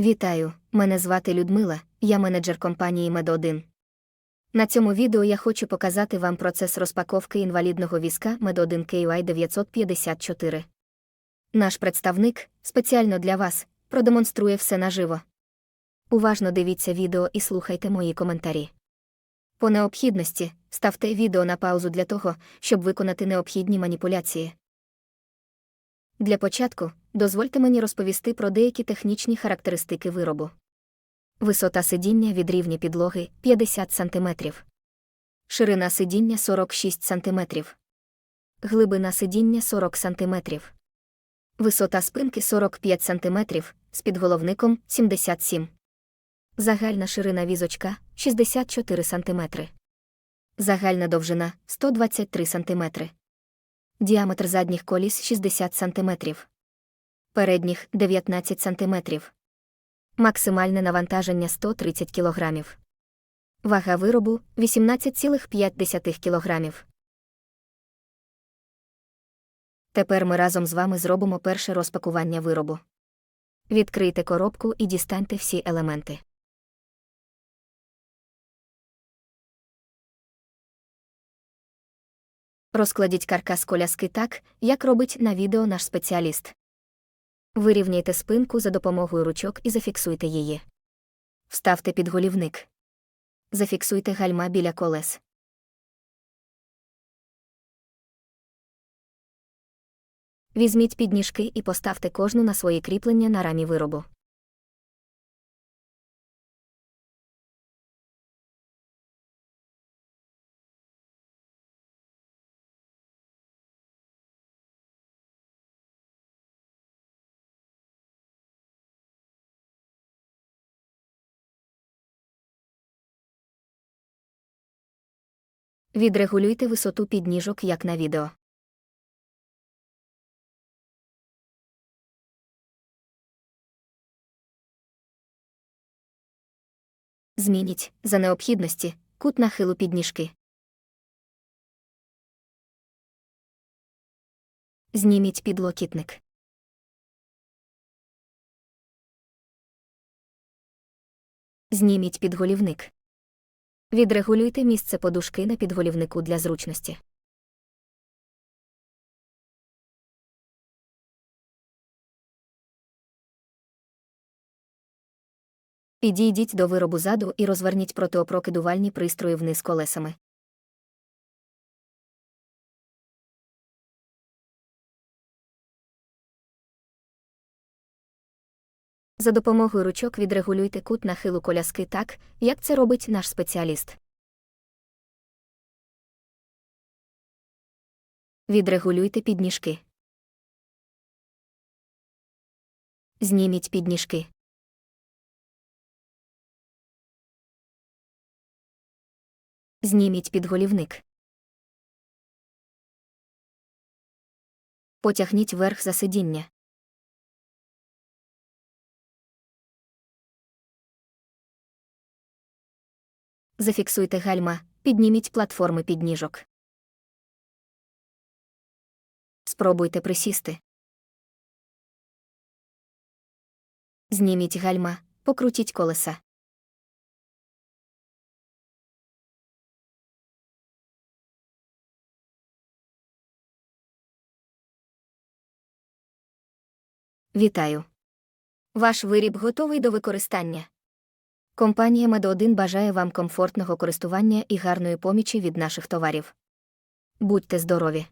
Вітаю, мене звати Людмила, я менеджер компанії Мед1. На цьому відео я хочу показати вам процес розпаковки інвалідного візка Мед1 KY 954. Наш представник, спеціально для вас, продемонструє все наживо. Уважно дивіться відео і слухайте мої коментарі. По необхідності ставте відео на паузу для того, щоб виконати необхідні маніпуляції. Для початку дозвольте мені розповісти про деякі технічні характеристики виробу. Висота сидіння від рівня підлоги 50 см. Ширина сидіння 46 см. Глибина сидіння 40 см. Висота спинки 45 см, з підголовником 77 Загальна ширина візочка 64 см. Загальна довжина 123 см. Діаметр задніх коліс 60 см. Передніх 19 см. Максимальне навантаження 130 кг. Вага виробу 18,5 кг. Тепер ми разом з вами зробимо перше розпакування виробу. Відкрийте коробку і дістаньте всі елементи. Розкладіть каркас коляски так, як робить на відео наш спеціаліст. Вирівняйте спинку за допомогою ручок і зафіксуйте її. Вставте підголівник. Зафіксуйте гальма біля колес. Візьміть підніжки і поставте кожну на свої кріплення на рамі виробу. Відрегулюйте висоту підніжок як на відео. Змініть, за необхідності, кут нахилу підніжки. Зніміть підлокітник. Зніміть підголівник. Відрегулюйте місце подушки на підголівнику для зручності. Підійдіть до виробу заду і розверніть протиопрокидувальні пристрої вниз колесами. За допомогою ручок відрегулюйте кут нахилу коляски так, як це робить наш спеціаліст. Відрегулюйте підніжки. Зніміть підніжки. Зніміть підголівник. Потягніть верх за сидіння. Зафіксуйте гальма, підніміть платформи підніжок. Спробуйте присісти. Зніміть гальма, покрутіть колеса. Вітаю. Ваш виріб готовий до використання. Компанія Мед1 бажає вам комфортного користування і гарної помічі від наших товарів. Будьте здорові!